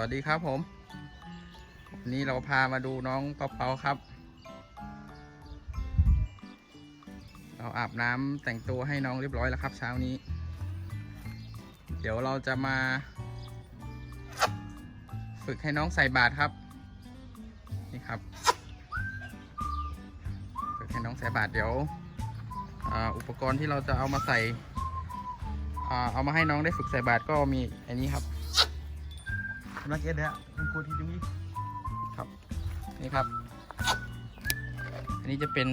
วัสดีครับผมวันนี้เราพามาดูน้องเปาเปาครับ เราอาบน้ำแต่งตัวให้น้องเรียบร้อยแล้วครับเช้านี้ เดี๋ยวเราจะมา ฝึกให้น้องใส่บาตรครับ นี่ครับ ฝึกให้น้องใส่บาตรเดี๋ยวอุปกรณ์ที่เราจะเอามาใส่เอามาให้น้องได้ฝึกใส่บาตรก็มีอันนี้ครับ นักเก็ตเนี่ยมันกลัวที่ตรงนี้ครับนี่ครับ อันนี้จะเป็น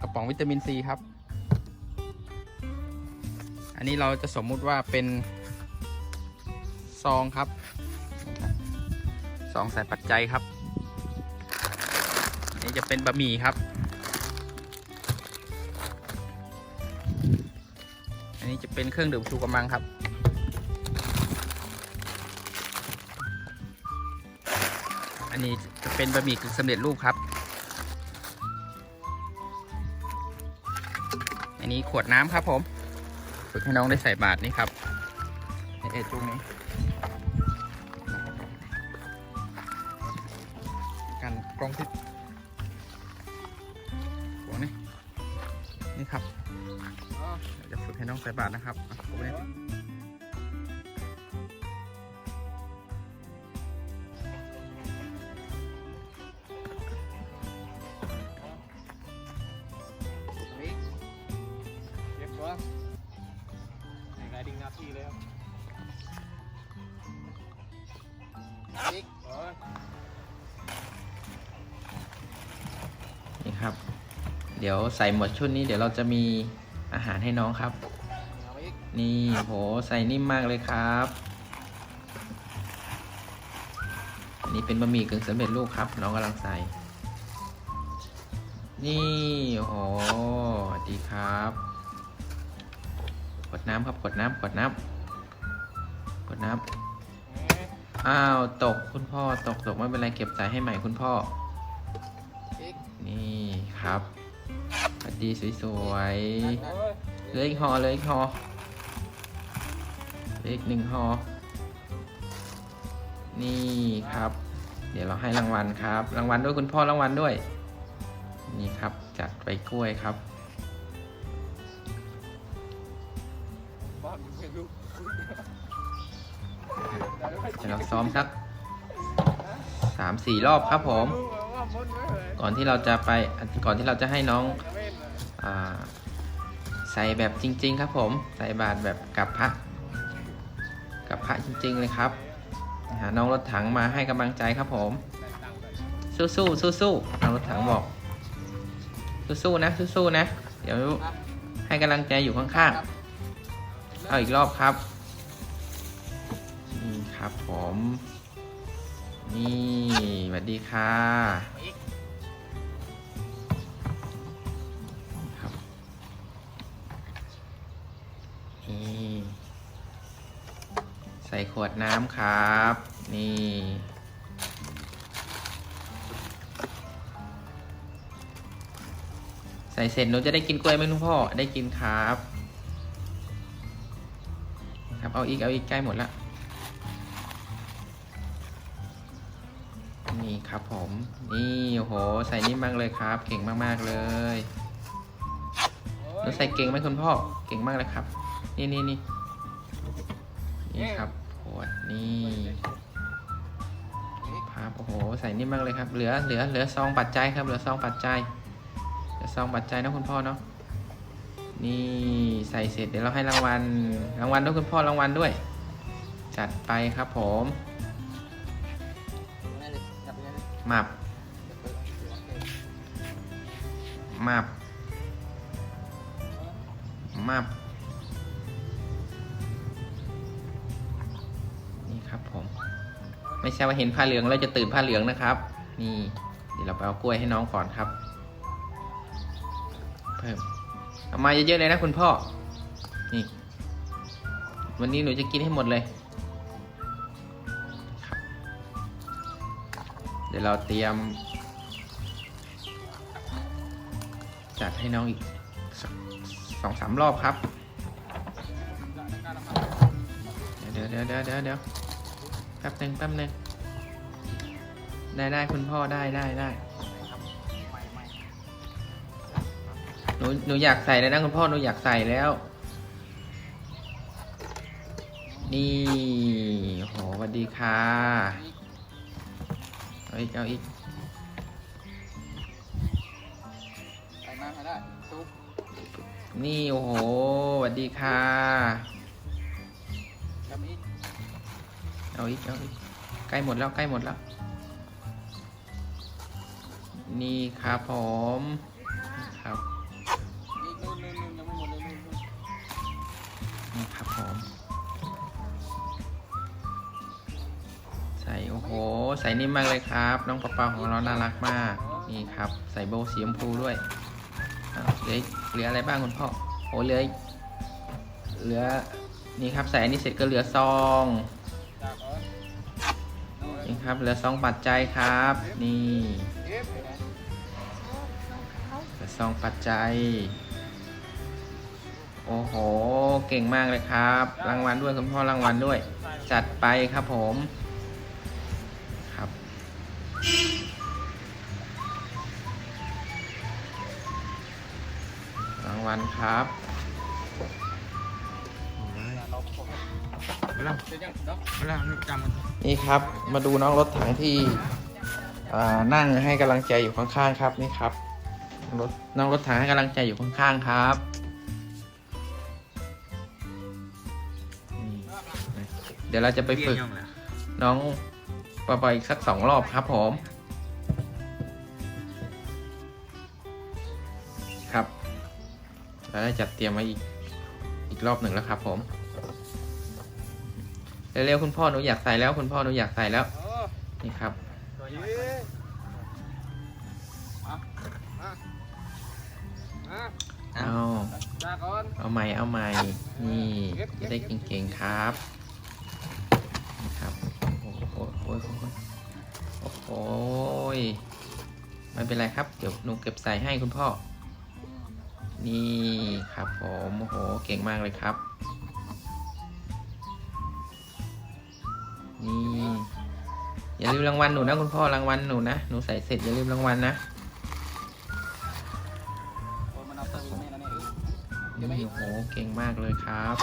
กระป๋องวิตามินซีครับ อันนี้เราจะสมมุติว่าเป็นซองครับซองใส่ปัจจัยครับอันนี้จะเป็นบะหมี่ครับ อันนี้จะเป็นเครื่องดื่มชูกำลังครับ นนี้จะเป็นบะหมี่กึ่งสำเร็จรูปครับ อันนี้ขวดน้ำครับผม ฝึกให้น้องได้ใส่บาตรนี่ครับเอ็ดตรงนี้ กันกรองทิศหัวนี่นี่ครับจะฝึกให้น้องใส่บาตรนะครับอะเอาไว้นี่เครับ เดี๋ยวใส่หมดชุดนี้เดี๋ยวเราจะมีอาหารให้น้องครับ นี่โหใส่นิ่มมากเลยครับอันนี้เป็นบะหมี่กึ่งสำเร็จรูปครับ น้องกำลังใส่ นี่โหสวัสดีครับกดน้ำครับกดน้ำกดน้ำกดน้ำอ้าว ตกคุณพ่อตกตกไม่เป็นไรเก็บใส่ให้ใหม่คุณพ่อ นี่ครับสวัสดีสวยๆเลืออีกห่อเลยอีกห่อเลืออีกหนึ่งห่อนี่ครับ เดี๋ยวเราให้รางวัลครับ รางวัลด้วยคุณพ่อรางวัลด้วย นี่ครับจัดไปกล้วยครับบ้านมึงไม่รู้เดี๋ยวเราซ้อมสักสามสี่รอบครับผม ก่อนที่เราจะไปก่อนที่เราจะให้น้องอใส่แบบจริง ๆ ครับผมใส่บาตรแบบกับพระกับพระจริง ๆ เลยครับ หาน้องรถถังมาให้กำลังใจครับผม สู้สู้สู้สู้ๆน้องรถถังบอก สู้สู้ๆนะสู้สู้ๆนะ เดี๋ยวให้กำลังใจอยู่ข้างๆเอาอีกรอบครับนี่ครับผม นี่สวัสดีค่ะ ขวดน้ำครับ นี่ ใส่เสร็จหนูจะได้กินกล้วยไหมลุงพ่อได้กินครับ ครับเอาอีกเอาอีกใกล้หมดละนี่ครับผม นี่โอ้โห ใส่นิ่มมากเลยครับ เก่งมากๆเลยหนูใส่เก่งไหมคุณพ่อเก่งมากเลยครับ นี่นี่นี่นี่ครับ วดนี่ครับโอ้โหใส่นิ่มมากเลยครับ เหลือเหลือเหลือซองปัจจัยครับ เหลือซองปัจจัยเหลือซองปัจจัยนะคุณพ่อเนาะนี่ใส่เสร็จเดี๋ยวเราให้รางวัลรางวัลด้วยคุณพ่อรางวัลด้วย จัดไปครับผมหมับหมับหมับ ไม่ใช่ว่าเห็นผ้าเหลืองแล้วจะตื่นผ้าเหลืองนะครับ นี่เดี๋ยวเราไปเอากล้วยให้น้องก่อนครับ เพิ่มเอามาเยอะๆเลยนะคุณพ่อ นี่ วันนี้หนูจะกินให้หมดเลยเดี๋ยวเราเตรียม จัดให้น้องอีกสสองสามรอบครับ เดี๋ยวเดี๋ยวเดี๋ยวเดี๋ยว แป๊บหนึ่งแป๊บหนึ่งได้ได้คุณพ่อได้ได้ได้หนูหนูอยากใส่แล้วนะคุณพ่อหนูอยากใส่แล้ว นี่โหสวัสดีค่ะเอาอีกเอาอีกใส่มาให้ได้ตุ๊บนี่โอ้โหสวัสดีค่ะ เอาอีกเอาอีกใกล้หมดแล้วใกล้หมดแล้ว นี่ครับผมครับยังไม่หมดเลยครับผมใส่โอ้โหใส่นิ่มมากเลยครับ น้องปะปาของเราน่ารักมาก นี่ครับ ใส่โบสีชมพูด้วยเหลือเหลืออะไรบ้างคุณพ่อโอ้เหลือเหลือนี่ครับใส่อันนี้เสร็จก็เหลือซอง นู่นนี่ครับเหลือซองปัจจัยครับ นี่เหลือซองปัจจัย โอ้โห เก่งมากเลยครับ รางวัลด้วยคุณพ่อรางวัลด้วย จัดไปครับผมครับ รางวัลครับ เวลาเดี๋ยวยังเนาะเวลาจำมันนี่ครับ มาดูน้องรถถังที่อ่านั่งให้กำลังใจอยู่ข้างๆครับนี่ครับรถน้องรถถังให้กำลังใจอยู่ข้างๆครับนี่เดี๋ยวเราจะไปฝึกย่องเลยน้องปอปออีกสักสองรอบครับผมครับเราได้จัดเตรียมไว้อีกอีกรอบหนึ่งแล้วครับผม เร็วๆคุณพ่อหนูอยากใส่แล้วคุณพ่อหนูอยากใส่แล้วเออนี่ครับตัวใหญ่มามามาเอาจากก่อนเอาใหม่เอาใหม่นี่จะได้เก่งๆครับนี่ครับโอ้โหโอ้โหโอ้โหโอ้โหไม่เป็นไรครับ เดี๋ยวหนูเก็บใส่ให้คุณพ่อ นี่ครับผมโอ้โหเก่งมากเลยครับ อย่าลืมรางวัลหนูนะคุณพ่อรางวัลหนูนะหนูใส่เสร็จอย่าลืมรางวัลนะโอ้ยมันเอาตัวแม่แล้วเนี่ยนี่โอ้โหเก่งมากเลยครับ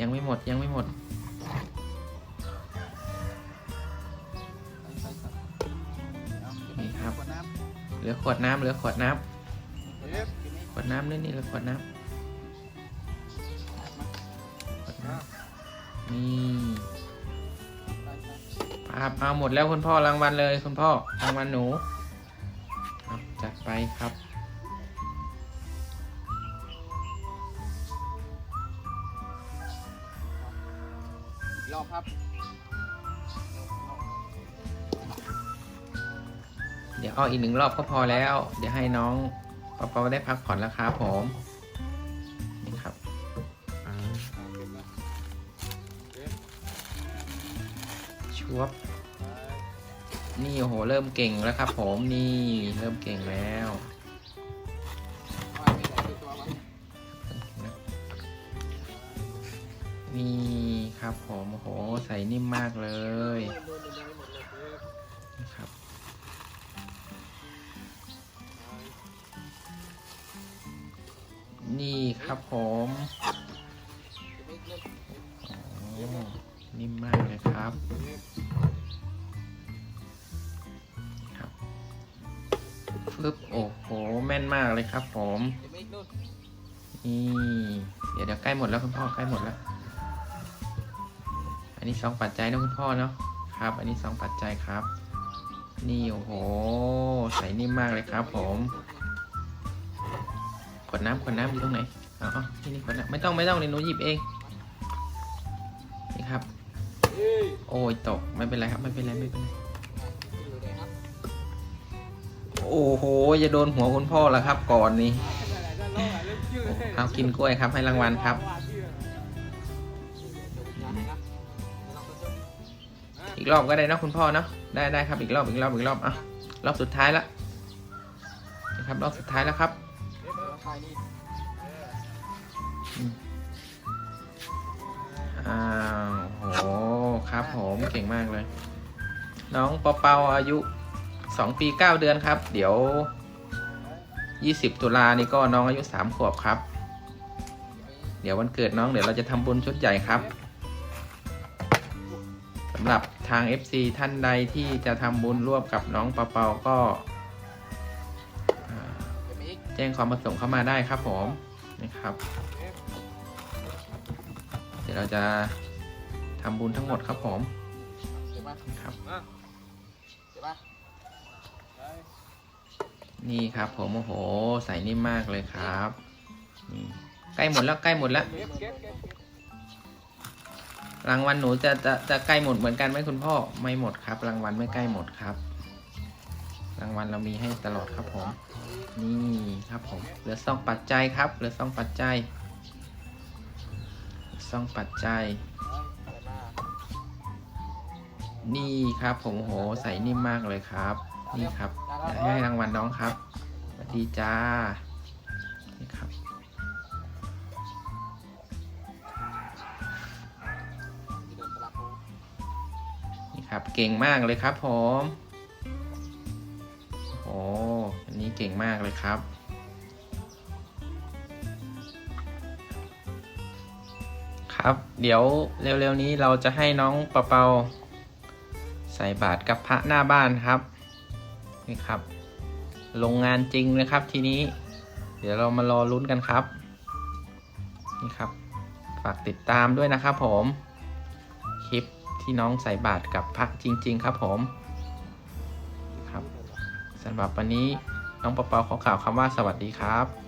ยังไม่หมดยังไม่หมดนี่ครับเหลือขวดน้ำเหลือขวดน้ำขวดน้ำนี่นี่เหลือขวดน้ำขวดน้ำนี่ ครับเอาหมดแล้วคุณพ่อรางวัลเลย คุณพ่อรางวัลหนูครับจัดไปครับอีกรอบครับ เดี๋ยวเอาอีกหนึ่งรอบก็พอแล้ว เดี๋ยวให้น้องปอปอได้พักผ่อนแล้วครับผม วบนี่โอ้โหเริ่มเก่งแล้วครับ ผมนี่เริ่มเก่งแล้วนี่ครับผมโอ้โหใส่นิ่มมากเลยครับนี่ครับผม นิ่มมากเลยครับครับฟึบโอ้โห แม่นมากเลยครับผมนี่เดี๋ยวเดี๋ยวใกล้หมดแล้วคุณพ่อใกล้หมดแล้ว อันนี้สองปัจจัยนะคุณพ่อเนาะครับ อันนี้สองปัจจัยครับ นี่โอ้โห ใส่นิ่มมากเลยครับผมขวดน้ำขวดน้ำอยู่ตรงไหนอ๋อนี่นี่ขวดน้ำไม่ต้องไม่ต้องนี่หนูหยิบเอง อ้ยโอ้ยตกไม่เป็นไรครับไม่เป็นไรไม่เป็นไรโอ้โหจะโดนหัวคุณพ่อแล้วครับ ก่อนนี้เอากินกล้วยครับให้รางวัลครับอีกรอบก็ได้นะคุณพ่อเนาะได้ได้ครับอีกรอบอีกรอบอีกรอบอะรอบสุดท้ายละนะครับรอบสุดท้ายแล้วครับเดี๋ยวเราถ่า อะอ้าวโหครับผมเก่งมากเลย น้องปาเปาอายุสองปีเก้าเดือนครับ เดี๋ยวยี่สิบตุลานี่ก็น้องอายุสามขวบครับ เดี๋ยววันเกิดน้องเดี๋ยวเราจะทำบุญชุดใหญ่ครับสำหรับทาง FC ท่านใดที่จะทำบุญร่วมกับน้องปาเปาก็าแจ้งความประสงค์เข้ามาได้ครับผมนะครับ เดี๋ยวเราจะ ทำบุญทั้งหมดครับผมครับนี่ครับผมโอ้โห ใส่นิ่มมากเลยครับนี่ใกล้หมดแล้วใกล้หมดแล้วเก็บเก็บเก็บรางวัลหนูจะจะจะใกล้หมดเหมือนกันไหมคุณพ่อไม่หมดครับ รางวัลไม่ใกล้หมดครับ รางวัลเรามีให้ตลอดครับผม นี่ครับผมเหลือซองปัจจัยครับเหลือซองปัจจัยซองปัจจัย นี่ครับผมโหใส่นิ่มมากเลยครับ นี่ครับให้รางวัลน้องครับสวัสดีจ้านี่ครับนี่ครับเก่งมากเลยครับผมโอ้อันนี้เก่งมากเลยครับครับ เดี๋ยวเร็วๆนี้เราจะให้น้องเปาเปา ใส่บาตรกับพระหน้าบ้านครับนี่ครับ ลงงานจริงนะครับทีนี้ เดี๋ยวเรามารอลุ้นกันครับ นี่ครับ ฝากติดตามด้วยนะครับผม คลิปที่น้องใส่บาตรกับพระจริง ๆ ครับผมครับสำหรับวันนี้น้องเปาเปาขอกล่าวคำว่าสวัสดีครับ